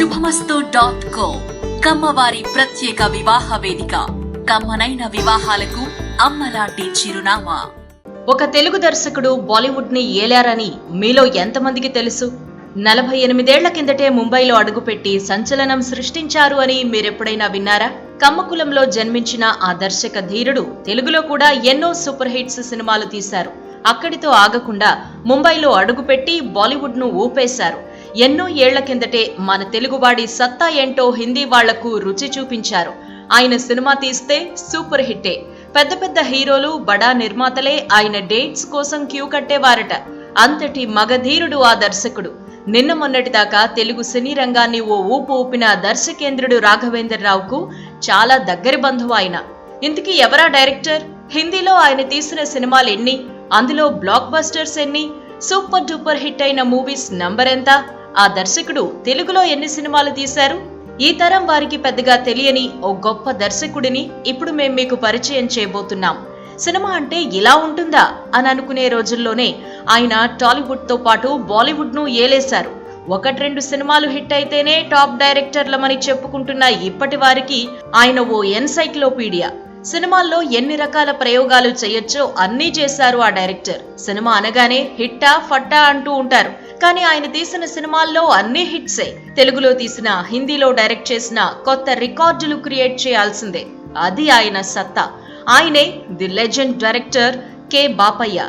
శుభమస్తు dot co కమ్మవారి ప్రత్యేక వివాహ వేదిక. కమ్మనైన వివాహాలకు అమ్మలాంటి చిరునామా. ఒక తెలుగు దర్శకుడు బాలీవుడ్ని ఏలారని మీలో ఎంతమందికి తెలుసు? నలభై ఎనిమిదేళ్ళ కిందటే ముంబైలో అడుగుపెట్టి సంచలనం సృష్టించారు అని మీరెప్పుడైనా విన్నారా? కమ్మకులంలో జన్మించిన ఆ దర్శక ధీరుడు తెలుగులో కూడా ఎన్నో సూపర్ హిట్స్ సినిమాలు తీశారు. అక్కడితో ఆగకుండా ముంబైలో అడుగుపెట్టి బాలీవుడ్ను ఊపేశారు. ఎన్నో ఏళ్ళ కిందటే మన తెలుగువాడి సత్తా ఏంటో హిందీ వాళ్ళకు రుచి చూపించారు. ఆయన సినిమా తీస్తే సూపర్ హిట్టే. పెద్ద పెద్ద హీరోలు బడా నిర్మాతలే ఆయన డేట్స్ కోసం క్యూ కట్టేవారట. అంతటి మగధీరుడు ఆ దర్శకుడు. నిన్న మొన్నటిదాకా తెలుగు సినీ రంగాన్ని ఓ ఊపు ఊపిన దర్శకేంద్రుడు రాఘవేంద్రరావుకు చాలా దగ్గరి బంధువు ఆయన. ఇంతకీ ఎవరా డైరెక్టర్? హిందీలో ఆయన తీసిన సినిమాలు ఎన్ని? అందులో బ్లాక్ బస్టర్స్ ఎన్ని? సూపర్ డూపర్ హిట్ అయిన మూవీస్ నంబర్ ఎంత? ఆ దర్శకుడు తెలుగులో ఎన్ని సినిమాలు తీశారు? ఈ తరం వారికి పెద్దగా తెలియని ఓ గొప్ప దర్శకుడిని ఇప్పుడు మేము మీకు పరిచయం చేయబోతున్నాం. సినిమా అంటే ఇలా ఉంటుందా? అని అనుకునే రోజుల్లోనే ఆయన టాలీవుడ్తో పాటు బాలీవుడ్ను ఏలేశారు. ఒకటి రెండు సినిమాలు హిట్ అయితేనే టాప్ డైరెక్టర్లమని చెప్పుకుంటున్న ఇప్పటి వారికి ఆయన ఓ ఎన్సైక్లోపీడియా. సినిమాల్లో ఎన్ని రకాల ప్రయోగాలు చేయొచ్చో అన్నీ చేశారు ఆ డైరెక్టర్. సినిమా అనగానే హిట్టా ఫట్టా అంటూ ఉంటారు. కానీ ఆయన తీసిన సినిమాల్లో అన్ని హిట్సే. తెలుగులో తీసిన హిందీలో డైరెక్ట్ చేసిన కొత్త రికార్డులు క్రియేట్ చేయాల్సిందే. అది ఆయన సత్తా. ఆయనే the legend director K Bapayya.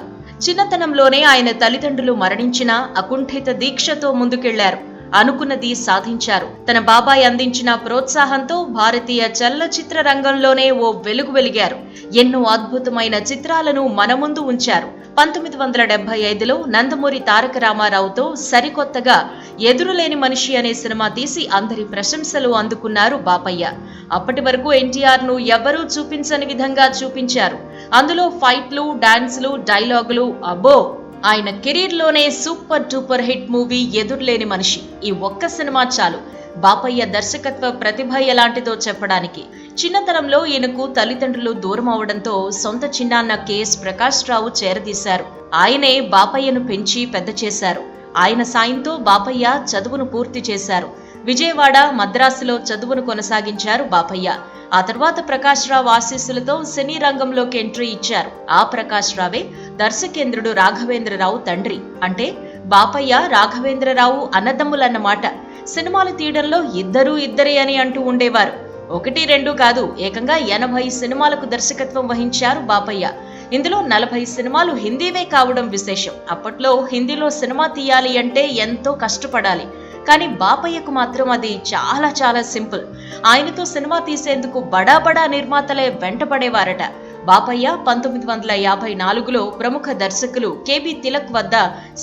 చిన్నతనంలోనే ఆయన తల్లిదండ్రులు మరణించిన అకుంఠిత దీక్షతో ముందుకెళ్ళారు. అనుకున్నది సాధించారు. తన బాబాయ్ అందించిన ప్రోత్సాహంతో భారతీయ చలనచిత్ర రంగంలోనే ఓ వెలుగు వెలిగారు. ఎన్నో అద్భుతమైన చిత్రాలను మన ముందు ఉంచారు. పంతొమ్మిది వందల డెబ్బై ఐదులో నందమూరి తారక రామారావుతో సరికొత్తగా ఎదురులేని మనిషి అనే సినిమా తీసి అందరి ప్రశంసలు అందుకున్నారు బాపయ్య. అప్పటి వరకు ఎన్టీఆర్ను ఎవరూ చూపించని విధంగా చూపించారు. అందులో ఫైట్లు డాన్సులు డైలాగులు అబ్బో! ఆయన కెరీర్లోనే సూపర్ డూపర్ హిట్ మూవీ ఎదురులేని మనిషి. ఈ ఒక్క సినిమా చాలు. బాపయ్య దర్శకత్వ ప్రతిభ ఎలాంటిదో చెప్పడానికి. చిన్నతనంలో ఈయనకు తల్లిదండ్రులు దూరం అవడంతో సొంత చిన్నాన్న కెఎస్ ప్రకాష్ రావు చేరదీశారు. ఆయనే బాపయ్యను పెంచి పెద్ద చేశారు. ఆయన సాయంతో బాపయ్య చదువును పూర్తి చేశారు. విజయవాడ మద్రాసులో చదువును కొనసాగించారు బాపయ్య. ఆ తర్వాత ప్రకాష్ రావు ఆశీస్సులతో సినీ రంగంలోకి ఎంట్రీ ఇచ్చారు. ఆ ప్రకాష్ రావే దర్శకేంద్రుడు రాఘవేంద్రరావు తండ్రి. అంటే బాపయ్య రాఘవేంద్రరావు అన్నదమ్ములన్నమాట సినిమాలు తీయడంలో ఇద్దరూ ఇద్దరే అని అంటూ ఉండేవారు. ఒకటి రెండు కాదు ఏకంగా ఎనభై సినిమాలకు దర్శకత్వం వహించారు బాపయ్య. ఇందులో నలభై సినిమాలు హిందీవే కావడం విశేషం. అప్పట్లో హిందీలో సినిమా తీయాలి అంటే ఎంతో కష్టపడాలి. కానీ బాపయ్యకు మాత్రం అది చాలా చాలా సింపుల్. ఆయనతో సినిమా తీసేందుకు బడా బడా నిర్మాతలే వెంటపడేవారట. బాపయ్య పంతొమ్మిది వందల యాభై నాలుగులో ప్రముఖ దర్శకులు కేబి తిలక్ వద్ద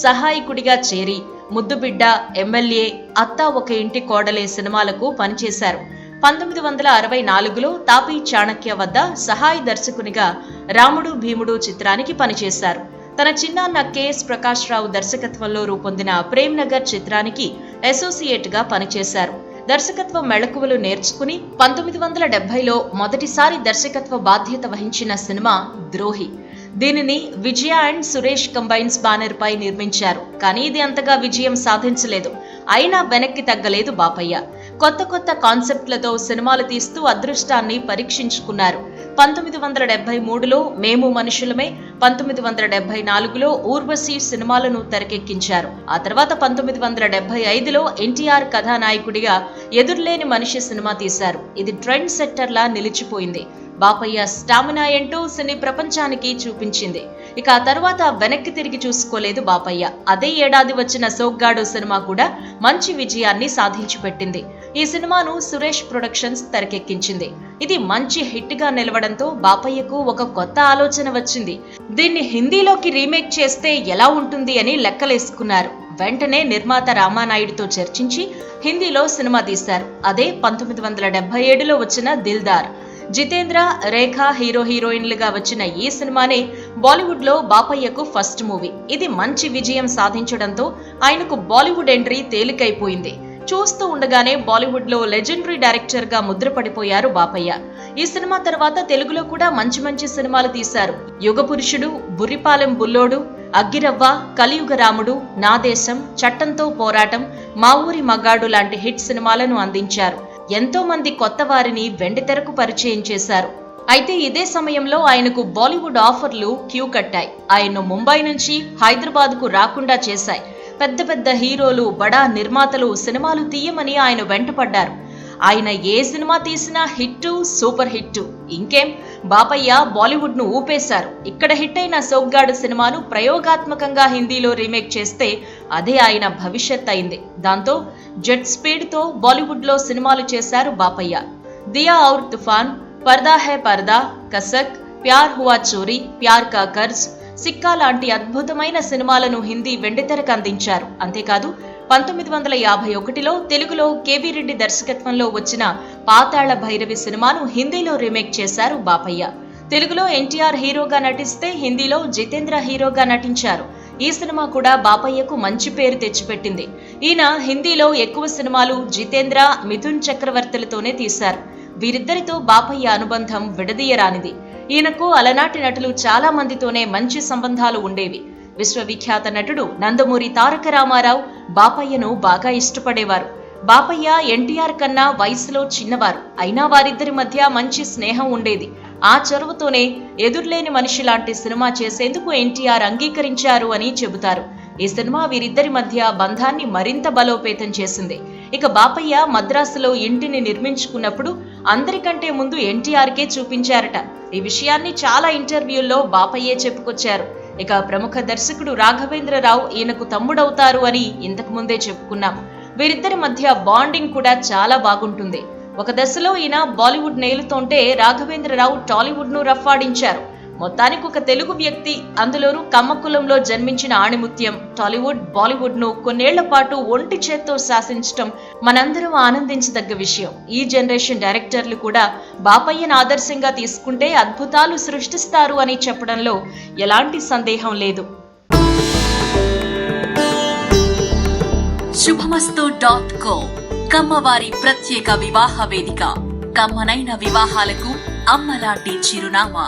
సహాయకుడిగా చేరి ముద్దుబిడ్డ ఎమ్మెల్యే అత్తా ఒక ఇంటి కోడలే సినిమాలకు పనిచేశారు. పంతొమ్మిది వందల అరవై నాలుగులో తాపీ చాణక్య వద్ద సహాయ దర్శకునిగా రాముడు భీముడు చిత్రానికి పనిచేశారు. తన చిన్నాన్న కెఎస్ ప్రకాష్ రావు దర్శకత్వంలో రూపొందిన ప్రేమ్ నగర్ చిత్రానికి అసోసియేట్గా పనిచేశారు. దర్శకత్వ మెళకువలు నేర్చుకుని పంతొమ్మిది వందల డెబ్బైలో మొదటిసారి దర్శకత్వ బాధ్యత వహించిన సినిమా ద్రోహి. దీనిని Vijaya and Suresh combines banner పై నిర్మించారు. కానీ ఇది అంతగా విజయం సాధించలేదు. అయినా వెనక్కి తగ్గలేదు బాపయ్య. కొత్త కొత్త కాన్సెప్ట్లతో సినిమాలు తీస్తూ అదృష్టాన్ని పరీక్షించుకున్నారు. పంతొమ్మిది వందల డెబ్బై మూడులో మేము మనుషులమే పంతొమ్మిది వందల డెబ్బై నాలుగులో ఊర్వశి సినిమాలను తెరకెక్కించారు. ఆ తర్వాత పంతొమ్మిది వందల డెబ్బై ఐదులో ఎన్టీఆర్ కథానాయకుడిగా ఎదుర్లేని మనిషి సినిమా తీశారు. ఇది ట్రెండ్ సెట్టర్లా నిలిచిపోయింది. బాపయ్య స్టామినా ఏంటో సినీ ప్రపంచానికి చూపించింది. ఇక ఆ తర్వాత వెనక్కి తిరిగి చూసుకోలేదు బాపయ్య. అదే ఏడాది వచ్చిన సోగ్గాడు సినిమా కూడా మంచి విజయాన్ని సాధించి పెట్టింది ఈ సినిమాను సురేష్ ప్రొడక్షన్స్ తెరకెక్కించింది. ఇది మంచి హిట్గా నిలవడంతో బాపయ్యకు ఒక కొత్త ఆలోచన వచ్చింది. దీన్ని హిందీలోకి రీమేక్ చేస్తే ఎలా ఉంటుంది అని లెక్కలేసుకున్నారు. వెంటనే నిర్మాత రామానాయుడుతో చర్చించి హిందీలో సినిమా తీశారు. అదే పంతొమ్మిది వందల డెబ్బై ఏడులో వచ్చిన దిల్దార్. జితేంద్ర రేఖ హీరో హీరోయిన్లుగా వచ్చిన ఈ సినిమానే బాలీవుడ్లో బాపయ్యకు ఫస్ట్ మూవీ. ఇది మంచి విజయం సాధించడంతో ఆయనకు బాలీవుడ్ ఎంట్రీ తేలికైపోయింది. చూస్తూ ఉండగానే బాలీవుడ్లో లెజెండరీ డైరెక్టర్గా ముద్రపడిపోయారు బాపయ్య. ఈ సినిమా తర్వాత తెలుగులో కూడా మంచి మంచి సినిమాలు తీశారు. యుగ పురుషుడు బుర్రిపాలెం బుల్లోడు అగ్గిరవ్వ కలియుగ రాముడు నా దేశం చట్టంతో పోరాటం మా ఊరి మగాడు లాంటి హిట్ సినిమాలను అందించారు. ఎంతో మంది కొత్త వారిని వెండితెరకు పరిచయం చేశారు. అయితే ఇదే సమయంలో ఆయనకు బాలీవుడ్ ఆఫర్లు క్యూ కట్టాయి. ఆయన్ను ముంబై నుంచి హైదరాబాద్కు రాకుండా చేశాయి. పెద్ద పెద్ద హీరోలు బడా నిర్మాతలు సినిమాలు తీయమని ఆయన వెంటపడ్డారు. ఆయన ఏ సినిమా తీసినా హిట్టు సూపర్ హిట్టు. ఇంకేం? బాపయ్య బాలీవుడ్ను ఊపేశారు. ఇక్కడ హిట్ అయిన సోగ్గాడు సినిమాను ప్రయోగాత్మకంగా హిందీలో రీమేక్ చేస్తే అదే ఆయన భవిష్యత్ అయింది. దాంతో జెట్ స్పీడ్తో బాలీవుడ్లో సినిమాలు చేశారు బాపయ్య. దియా ఔర్ తుఫాన్ పర్దా హై పర్దా కసక్ ప్యార్ హువా చోరీ ప్యార్ కా కర్జ్ సిక్కా లాంటి అద్భుతమైన సినిమాలను హిందీ వెండితెరకు అందించారు. అంతేకాదు పంతొమ్మిది వందల యాభై ఒకటిలో తెలుగులో కేవీ రెడ్డి దర్శకత్వంలో వచ్చిన పాతాళ భైరవి సినిమాను హిందీలో రీమేక్ చేశారు బాపయ్య. తెలుగులో ఎన్టీఆర్ హీరోగా నటిస్తే హిందీలో జితేంద్ర హీరోగా నటించారు. ఈ సినిమా కూడా బాపయ్యకు మంచి పేరు తెచ్చిపెట్టింది. ఈయన హిందీలో ఎక్కువ సినిమాలు జితేంద్ర మిథున్ చక్రవర్తులతోనే తీశారు. వీరిద్దరితో బాపయ్య అనుబంధం విడదీయరానిది. ఈయనకు అలనాటి నటులు చాలా మందితోనే మంచి సంబంధాలు ఉండేవి. విశ్వవిఖ్యాత నటుడు నందమూరి తారక రామారావు బాపయ్యను బాగా ఇష్టపడేవారు. బాపయ్య ఎన్టీఆర్ కన్నా వయసులో చిన్నవారు. అయినా వారిద్దరి మధ్య మంచి స్నేహం ఉండేది. ఆ చొరవతోనే ఎదుర్లేని మనిషి లాంటి సినిమా చేసేందుకు ఎన్టీఆర్ అంగీకరించారు అని చెబుతారు. ఈ సినిమా వీరిద్దరి మధ్య బంధాన్ని మరింత బలోపేతం చేసింది. ఇక బాపయ్య మద్రాసులో ఇంటిని నిర్మించుకున్నప్పుడు అందరికంటే ముందు ఎన్టీఆర్కే చూపించారట. ఈ విషయాన్ని చాలా ఇంటర్వ్యూల్లో బాపయ్యే చెప్పుకొచ్చారు. ఇక ప్రముఖ దర్శకుడు రాఘవేంద్రరావు ఈయనకు తమ్ముడవుతారు అని ఇంతకు ముందే చెప్పుకున్నాం. వీరిద్దరి మధ్య బాండింగ్ కూడా చాలా బాగుంటుంది. ఒక దశలో ఈయన బాలీవుడ్ నేలుతోంటే రాఘవేంద్రరావు టాలీవుడ్ను రఫాడించారు మొత్తానికి ఒక తెలుగు వ్యక్తి అందులోనూ కమ్మ కులంలో జన్మించిన ఆణిముత్యం టాలీవుడ్ బాలీవుడ్ను కొన్నేళ్ళ పాటు ఒంటి చేత్తో శాసించటం మనందరం ఆనందించదగ్గ విషయం. ఈ జనరేషన్ డైరెక్టర్లు కూడా బాపయ్యను ఆదర్శంగా తీసుకుంటే అద్భుతాలు సృష్టిస్తారు అని చెప్పడంలో ఎలాంటి సందేహం లేదు. శుభమస్తు డాట్ కో కమ్మవారి ప్రత్యేక వివాహ వేదిక. కమ్మనైన వివాహాలకు అమ్మలాంటి చిరునామా.